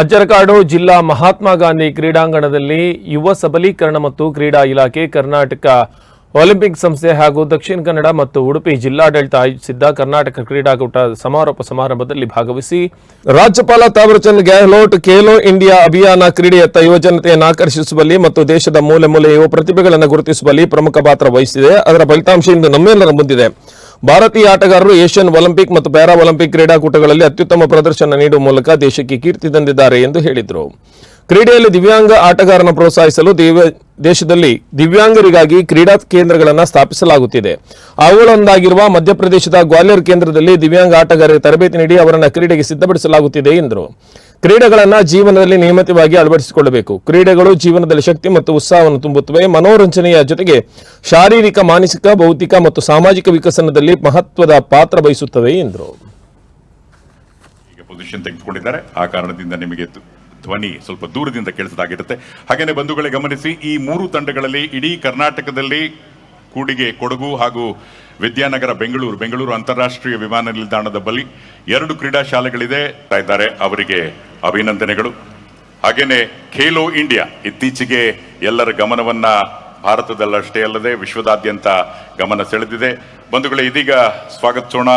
ಅಜ್ಜರಕಾಡು ಜಿಲ್ಲಾ ಮಹಾತ್ಮ ಗಾಂಧಿ ಕ್ರೀಡಾಂಗಣದಲ್ಲಿ ಯುವ ಸಬಲೀಕರಣ ಮತ್ತು ಕ್ರೀಡಾ ಇಲಾಖೆ ಕರ್ನಾಟಕ ಒಲಿಂಪಿಕ್ ಸಂಸ್ಥೆ ಹಾಗೂ ದಕ್ಷಿಣ ಕನ್ನಡ ಮತ್ತು ಉಡುಪಿ ಜಿಲ್ಲಾಡಳಿತ ಆಯೋಜಿಸಿದ್ದ ಕರ್ನಾಟಕ ಕ್ರೀಡಾಕೂಟ ಸಮಾರೋಪ ಸಮಾರಂಭದಲ್ಲಿ ಭಾಗವಹಿಸಿ ರಾಜ್ಯಪಾಲ ತಾವರ್ಚಂದ್ ಗೆಹ್ಲೋಟ್ ಖೇಲೋ ಇಂಡಿಯಾ ಅಭಿಯಾನ ಕ್ರೀಡೆಯತ್ತ ಯುವಜನತೆಯನ್ನು ಆಕರ್ಷಿಸುವಲ್ಲಿ ಮತ್ತು ದೇಶದ ಮೂಲೆ ಮೂಲೆ ಯುವ ಪ್ರತಿಭೆಗಳನ್ನು ಗುರುತಿಸುವಲ್ಲಿ ಪ್ರಮುಖ ಪಾತ್ರ ವಹಿಸಿದೆ. ಅದರ ಫಲಿತಾಂಶ ಇಂದು ನಮ್ಮೆಲ್ಲರ ಮುಂದಿದೆ. ಭಾರತೀಯ ಆಟಗಾರರು ಏಷ್ಯನ್ ಒಲಿಂಪಿಕ್ ಮತ್ತು ಪ್ಯಾರಾ ಒಲಿಂಪಿಕ್ ಕ್ರೀಡಾಕೂಟಗಳಲ್ಲಿ ಅತ್ಯುತ್ತಮ ಪ್ರದರ್ಶನ ನೀಡುವ ಮೂಲಕ ದೇಶಕ್ಕೆ ಕೀರ್ತಿ ತಂದಿದ್ದಾರೆ ಎಂದು ಹೇಳಿದರು. ಕ್ರೀಡೆಯಲ್ಲಿ ದಿವ್ಯಾಂಗ ಆಟಗಾರನ ಪ್ರೋತ್ಸಾಹಿಸಲು ದೇಶದಲ್ಲಿ ದಿವ್ಯಾಂಗರಿಗಾಗಿ ಕ್ರೀಡಾ ಕೇಂದ್ರಗಳನ್ನು ಸ್ಥಾಪಿಸಲಾಗುತ್ತಿದೆ. ಅವುಗಳೊಂದಾಗಿರುವ ಮಧ್ಯಪ್ರದೇಶದ ಗ್ವಾಲಿಯರ್ ಕೇಂದ್ರದಲ್ಲಿ ದಿವ್ಯಾಂಗ ಆಟಗಾರರಿಗೆ ತರಬೇತಿ ನೀಡಿ ಅವರನ್ನು ಕ್ರೀಡೆಗೆ ಸಿದ್ಧಪಡಿಸಲಾಗುತ್ತಿದೆ ಎಂದರು. ಕ್ರೀಡೆಗಳನ್ನು ಜೀವನದಲ್ಲಿ ನಿಯಮಿತವಾಗಿ ಅಳವಡಿಸಿಕೊಳ್ಳಬೇಕು. ಕ್ರೀಡೆಗಳು ಜೀವನದಲ್ಲಿ ಶಕ್ತಿ ಮತ್ತು ಉತ್ಸಾಹವನ್ನು ತುಂಬುತ್ತವೆ. ಮನೋರಂಜನೆಯ ಜೊತೆಗೆ ಶಾರೀರಿಕ, ಮಾನಸಿಕ, ಭೌತಿಕ ಮತ್ತು ಸಾಮಾಜಿಕ ವಿಕಸನದಲ್ಲಿ ಮಹತ್ವದ ಪಾತ್ರ ವಹಿಸುತ್ತವೆ ಎಂದರು. ಈಗ ಪೊಸಿಷನ್ ತೆಗೆದುಕೊಂಡಿದ್ದಾರೆ. ಆ ಕಾರಣದಿಂದ ನಿಮಗೆ ಧ್ವನಿ ಸ್ವಲ್ಪ ದೂರದಿಂದ ಕೇಳಿಸದಾಗಿರುತ್ತೆ. ಹಾಗೇನೆ ಬಂಧುಗಳೇ ಗಮನಿಸಿ, ಈ ಮೂರು ತಂಡಗಳಲ್ಲಿ ಇಡೀ ಕರ್ನಾಟಕದಲ್ಲಿ ಕೂಡಿಗೆ, ಕೊಡಗು ಹಾಗೂ ವಿದ್ಯಾನಗರ, ಬೆಂಗಳೂರು ಬೆಂಗಳೂರು ಅಂತಾರಾಷ್ಟ್ರೀಯ ವಿಮಾನ ನಿಲ್ದಾಣದ ಬಳಿ ಎರಡು ಕ್ರೀಡಾ ಶಾಲೆಗಳಿದೆ. ಅವರಿಗೆ ಅಭಿನಂದನೆಗಳು. ಹಾಗೇನೆ ಖೇಲೋ ಇಂಡಿಯಾ ಇತ್ತೀಚೆಗೆ ಎಲ್ಲರ ಗಮನವನ್ನ ಭಾರತದಲ್ಲಷ್ಟೇ ಅಲ್ಲದೆ ವಿಶ್ವದಾದ್ಯಂತ ಗಮನ ಸೆಳೆದಿದೆ. ಬಂಧುಗಳೇ, ಇದೀಗ ಸ್ವಾಗತಿಸೋಣ